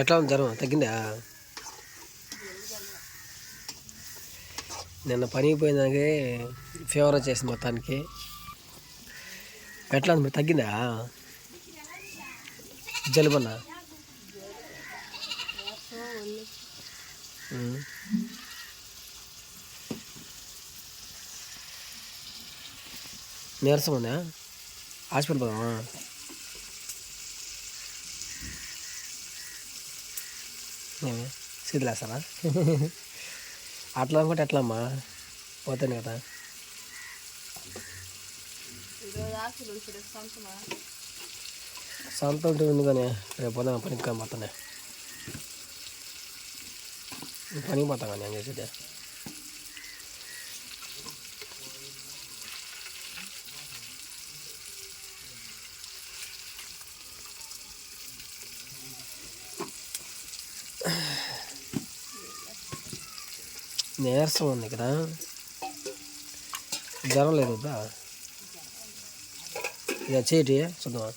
ఎట్లా ఉంది జ్వరం? తగ్గిందా? నిన్న పనికి పోయినాకే ఫీవర్ వచ్చేసింది మొత్తానికి. ఎట్లా ఉంది తగ్గిందా? జలుబన్న నీరసం ఉందా? హాస్పిటల్ పోదామా? ఏమి సీదులేస్తారా అట్లా అనుకుంటే ఎట్లా అమ్మా పోతాను కదా. సొంత ఉంటుంది కానీ రేపు పోదాం పనికి కానీ పోతానే. పనికి పోతాం కానీ నేను చేసేది. నీరసం ఉంది కదా జ్వరం లేదు వద్దా? ఇక చేయటి చూద్దామా?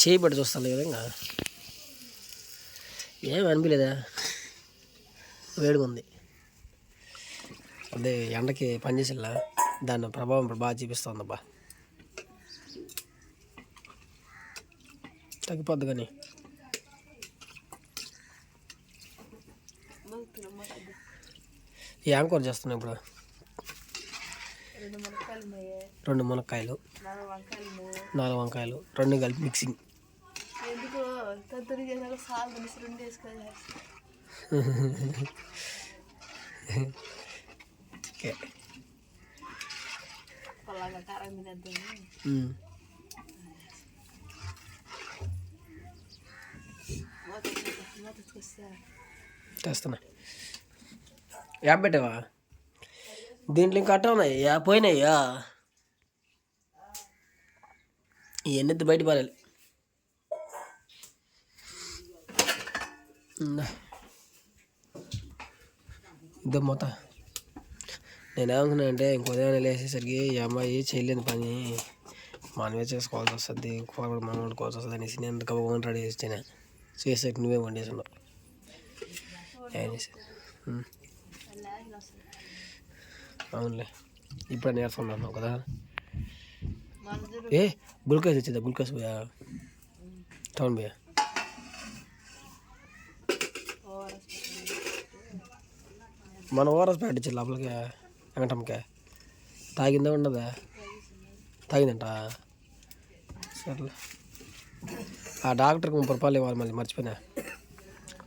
చేయి చూస్తాను ఈ విధంగా ఏం అనిపించలేదా? వేడిగా ఉంది అదే ఎండకి పనిచేసేలా దాని ప్రభావం ఇప్పుడు బాగా చూపిస్తుందబ్బా. తగ్గిపోద్ది కానీ. ఏం కూర చేస్తున్నావు ఇప్పుడు. రెండు మునక్కాయలు. నాలుగు వంకాయలు. రెండు కలిపి మిక్సింగ్ ఓకే. తెస్తున్నా. యాప్ పెట్టావా? దీంట్లో ఇంకా అట్ట ఉన్నాయి. యా పోయినాయ్యా ఇవన్నీ బయట పారాలి ఇద్దరు మొత్తం నేనేమనుకున్నా అంటే ఇంకో ఉదయం లేచేసరికి ఈ అమ్మాయి చేయలేని పని. మనమే చేసుకోవాల్సి వస్తుంది. కూర కూడా మనం వండుకోవాల్సి వస్తుంది అనేసి నేను గబగబా రెడీ చేసాను చేసేసరికి నువ్వే వండేసి ఉన్నావు ఏం చేసా ఉమ్. లాగిన వస్తుంది అవునులే. ఇప్పుడు నీరసం ఉన్నాను కదా? ఏ గ్లూకోజ్ వచ్చిందా గ్లూకోజ్ పోయా టౌన్ పోయా? మన ఓఆర్ఎస్ ప్యాకెట్ ఇచ్చి లోపలికి వెంకటమ్మకే. తాగిందా ఉండదా? తాగిందంట? సర్లే. ఆ డాక్టర్కి ముప్పై రూపాయలు ఇవ్వాలి మళ్ళీ మర్చిపోయినా.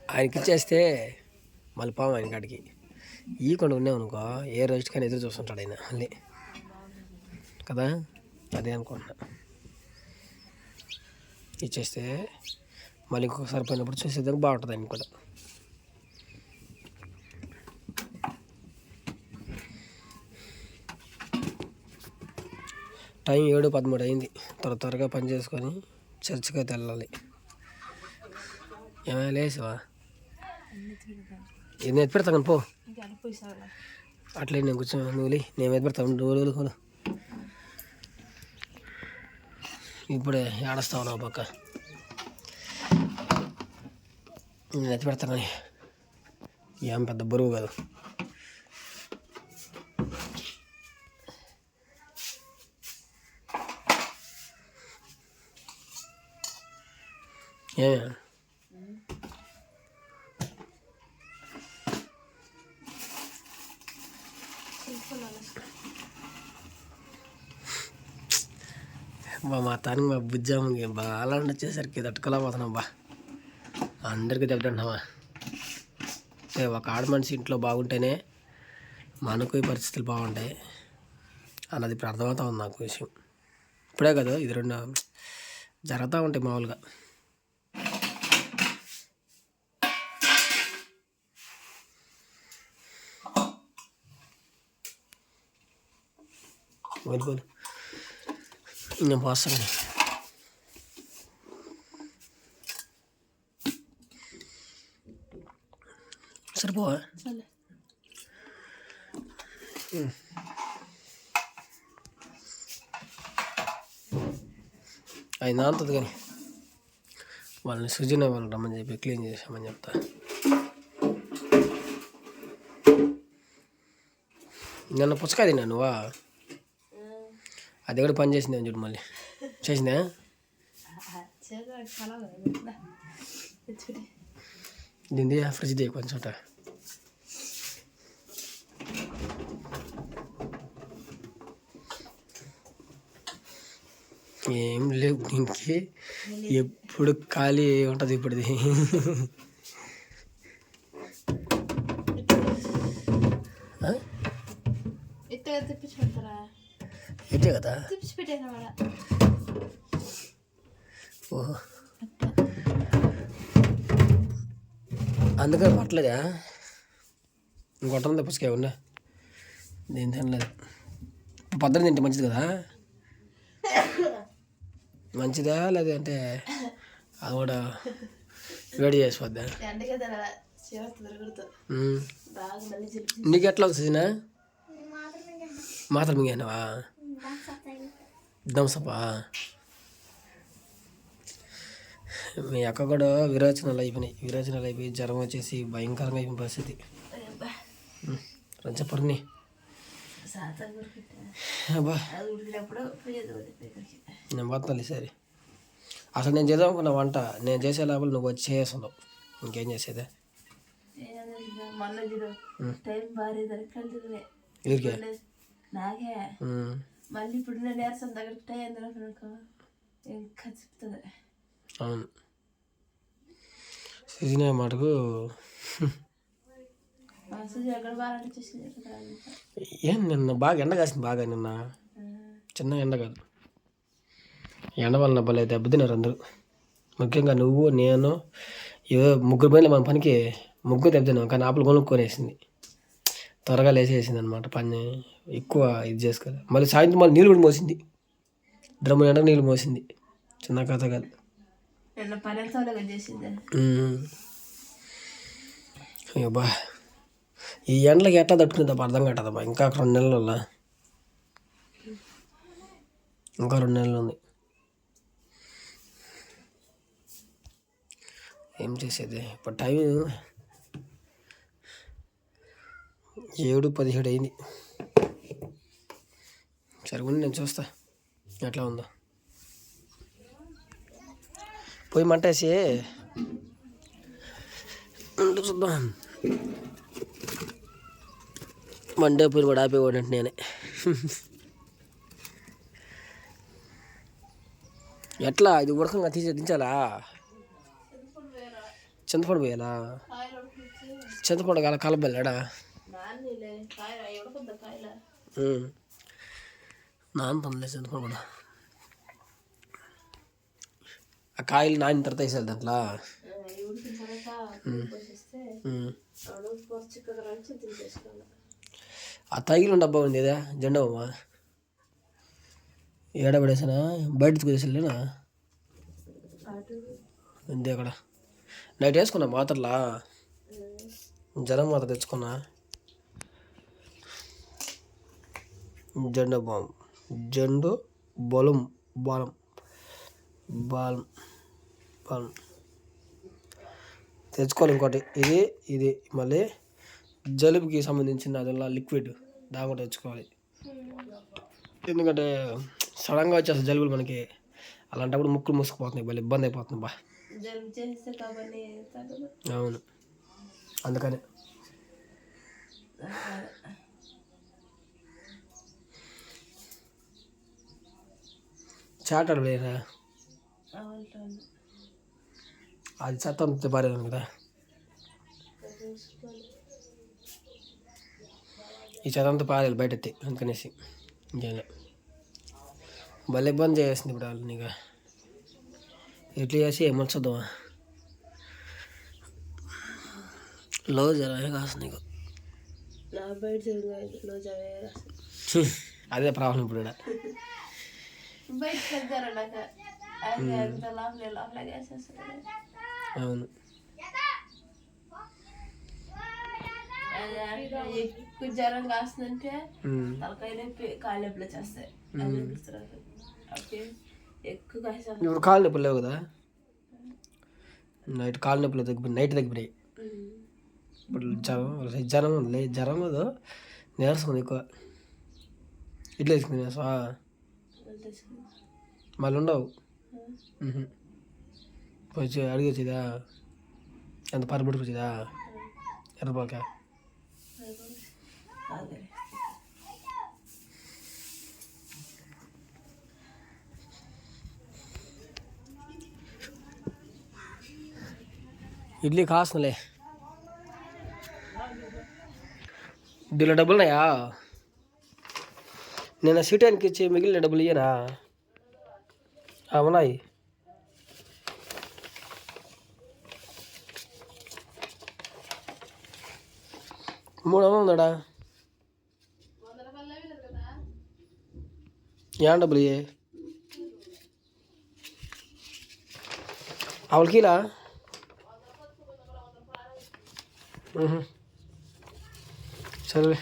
ఆయనకి ఇచ్చేస్తే మళ్ళీ పాము ఆయన కాడికి ఈ కొండ ఉన్నామనుకో ఏ రోజుకైనా ఎదురు చూస్తుంటాడు ఆయన మళ్ళీ కదా? అదే అనుకుంటున్నా. ఇచ్చేస్తే మళ్ళీ ఇంకొకసారి పోయినప్పుడు చూసేదానికి బాగుంటుంది ఆయన కూడా. టైం ఏడు పదమూడు అయింది. త్వర త్వరగా పని చేసుకొని చర్చికి అయితే వెళ్ళాలి. ఏమైనా లేసావా ఎన్ని ఎత్తి పెడతాను పో. అట్లే నేను కూర్చో నువ్వు నేను ఎత్తి పెడతాను రోజులు ఇప్పుడే ఏడస్తావు నా పక్క. నేను ఎత్తి పెడతాను ఏం పెద్ద బరువు కాదు. ఏమే? బా మా తానికి మా బుజ్జమ్మకి బాగా వచ్చేసరికి తట్టుకోలేకపోతున్నాం బా. అందరికీ దెబ్బతింటున్నావా అంటే ఒక ఆడ మనిషి ఇంట్లో బాగుంటేనే మనకు ఈ పరిస్థితులు బాగుంటాయి అన్నది ఇప్పుడు అర్థమవుతా ఉంది నాకు విషయం. ఇప్పుడే కదా ఇది రెండు జరుగుతూ ఉంటాయి మామూలుగా. వెళ్ళిపోదు నేను పోస్తాను సరిపోవా సరే అది నానుతుంది కానీ వాళ్ళని సృజన వాళ్ళు రమ్మని చెప్పి క్లీన్ చేసామని చెప్తా నిన్న పుచ్చకాయ తిన్నా నువ్వా అది కూడా పని చేసింది చూడు మళ్ళీ. చేసిందా? చేద్దాం ఫ్రిడ్జ్ దిగి కొంచెం చోట ఏం లేవు దీనికి. ఎప్పుడు ఖాళీ ఉంటుంది ఇప్పుడుది తెప్పించుకుంటారా? ఇదే కదా? ఓహో. అందుకని పట్టలేదా? ఇంకొట్టంది పుస్తకాయ ఉన్నా నేను తినలేదు. పొద్దున తింటే మంచిది కదా? మంచిదా లేదంటే అది కూడా వేడి చేసిపోద్దా? నీకు ఎట్లా వస్తుందినా మాత్రం మింగానవా దంసపా మీ అక్క కూడా విరోచనాలు అయిపోయినాయి. విరోచనాలు అయిపోయి జ్వరం వచ్చేసి భయంకరంగా అయిపోయిన పరిస్థితి. రంచపడిని అబ్బా. నేను పోతాను ఈసారి అసలు నేను చేద్దాం అనుకున్న వంట నేను చేసే లోపల నువ్వు వచ్చి చేస్తున్నావు. ఇంకేం చేసేదే? వీరికే నాకే. మళ్ళీ నేర్సం ఎందుకు ఇంకా చెప్తుంది అవును. సీజన్ మటుకు ఏం నిన్న బాగా ఎండ కాసింది బాగా నిన్న. చిన్న ఎండ కాదు. ఎండ వలన భలే దెబ్బతిన్నారు అందరూ. ముఖ్యంగా నువ్వు నేను ఏదో ముగ్గురు పైన మన పనికి ముగ్గురు దెబ్బతిన్నాం కానీ ఆపలు కొనుక్కొనేసింది. త్వరగా లేచేసింది అనమాట పని. ఎక్కువ ఇది చేసుకోలేదు. మళ్ళీ సాయంత్రం మళ్ళీ నీళ్ళు కూడా మోసింది. డ్రమ్ము ఎండ నీళ్ళు మోసింది. చిన్న కథ కాదు. బా. ఈ ఎండలకి ఎట్లా తట్టుకునేది అర్థం కట్టదమ్మా ఇంకా రెండు నెలలు ఇంకా రెండు నెలలు ఉంది. ఏం చేసేది? ఇప్పుడు టైం ఏడు పదిహేడు అయింది. సరే ఉండి నేను చూస్తా. ఎట్లా ఉందో. పోయి మంటేసి చూద్దాం. మండే పోయి కూడా ఆపేవాడంటే నేనే. ఎట్లా? ఇది ఉడకంగా తీసి దించాలా? చింతపండు పోయాలా? చింతపండు కాల కలబెల్లాడా? నాన్న కాయలు అవి ఉడకద్దు కూడా ఆ కాయలు నానిన తర్వాత వేసేది దాంట్లో ఆ తగిలిన డబ్బా ఉంది కదా జెండా బొమ్మ ఏడ పడేసానా బయట కుదేసలేనా అటు అక్కడ నైట్ వేసుకున్నా మాత్రలా జ్వరం మాత్ర తెచ్చుకున్నా జెండా బాంబు జెండు బలం బాలం. బాలం. బాలం. తెచ్చుకోవాలి ఇంకోటి. ఇది ఇది. మళ్ళీ జలుబుకి సంబంధించిన అదల్లా లిక్విడ్ దాని కూడా తెచ్చుకోవాలి. ఎందుకంటే సడన్గా వచ్చేస్తుంది జలుబులు మనకి అలాంటప్పుడు ముక్కులు మూసుకుపోతున్నాయి భలే ఇబ్బంది అయిపోతుంది బా. అవును. అందుకని. చాటాడు అవును అది అంత పారేదాను కదా. ఈ అంతా పారేయాలి బయట అందుకనేసి ఇంకేం లే. భలే ఇబ్బంది చేస్తుంది ఇప్పుడు వాళ్ళు నీకు ఎట్లా చేసి ఏమొచ్చద్దామా? లో జరమే కాస్తుంది నీకు. అదే ప్రాబ్లం ఇప్పుడు. బయట వేసేస్తుంది అవును ఎక్కువ జ్వరం కాస్తుందంటే. తలకాయ నొప్పి కాళ్ళు నొప్పులు వచ్చేస్తాయి ఎక్కువ కాసాను ఇప్పుడు కాలు నొప్పులు లేవు కదా నైట్ కాలు నొప్పులు తగ్గిపోయి నైట్ తగ్గిపోయాయి ఇప్పుడు జ్వరం జ్వరం లే జ్వరం కాదు నీరసం ఎక్కువ ఇట్లా వేసుకుని మళ్ళీ ఉండవు. వచ్చి అడిగి వచ్చేదా? ఎంత పరబడికి వచ్చేదా? ఎర్రపాక అదే. ఇడ్లీ కాస్తుందిలే ఇడ్లీలో డబ్బులు ఉన్నాయా నేను సీటానికి ఇచ్చి మిగిలిన డబ్బులు ఇయ్యనా? ఆ, ఉన్నాయి మూడు వందలు ఉందాడా ఏం డబ్బులు ఇయ్యే అవలకిలా మ్మ్. సరే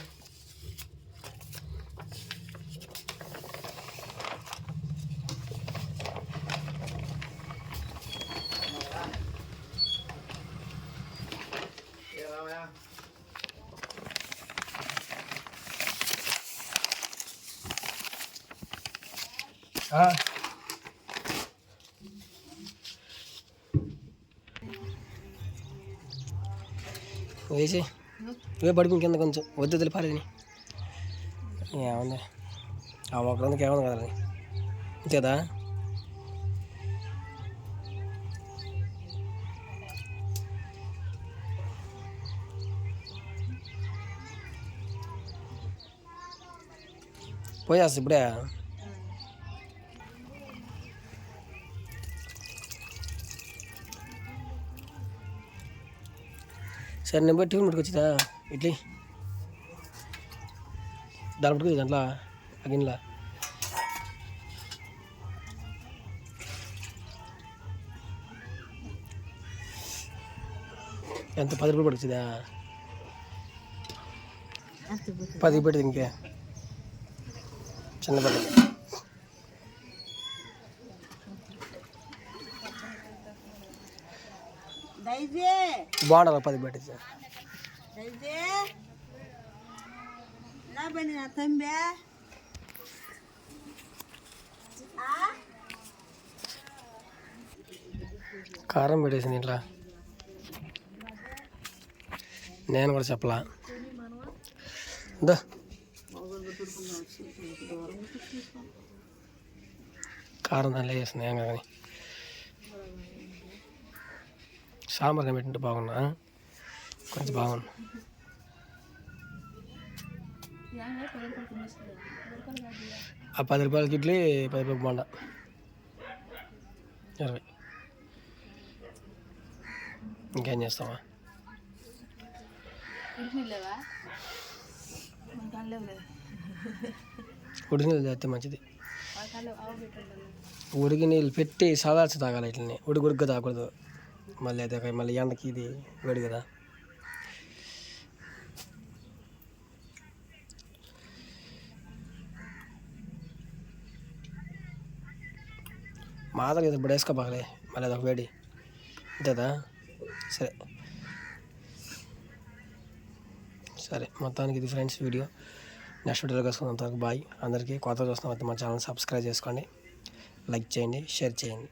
ఆ. వేసి ఇవే పడిపోయి కింద కొంచెం వద్దు తెలిపాలని ఏముంది? ఆ మొక్కలందుకు ఏముంది కదా అంతేదా పోయేస్తా ఇప్పుడే. సరే నేను పోయి టిఫిన్ పట్టుకొచ్చిదా ఇడ్లీ దాని పట్టుకొచ్చి దాంట్లో ఆ గిన్నెలో ఎంత పది రూపాయలు పడుతుందా పది పెట్టి ఇంకే చిన్న పట్టు బాగుండాలి పది పెట్టింది దైజే నా పని నా తంబే కారం పెట్టేసింది ఇంట్లో నేను కూడా చెప్పలా దా కారం దాంట్లో వేసింది ఏం కానీ సాంబార్ పెట్టింటే బాగున్నా కొంచెం బాగున్నా. ఆ పది రూపాయలకి ఇడ్లీ పది రూపాయలు బొండ. ఇరవై. ఇంకేం చేస్తావా ఉడికి నీళ్ళు తాగితే మంచిది. ఉడికి నీళ్ళు పెట్టి సాదాల్సి తాగాలి ఇట్లని ఉడికి ఉడికి తాగకూడదు. మళ్ళీ అదే మళ్ళీ ఎండకి ఇది వేడి కదా. మాత్రం ఇది ఇప్పుడు వేసుకోబాగలే మళ్ళీ అదొక వేడి. అంతేదా సరే. సరే మొత్తానికి ఇది ఫ్రెండ్స్ వీడియో. నెక్స్ట్ వీడియోలో కలుసుకుందాం. బాయ్. అందరికీ కొత్త చూస్తున్న అయితే మా ఛానల్ సబ్స్క్రైబ్ చేసుకోండి. లైక్ చేయండి షేర్ చేయండి.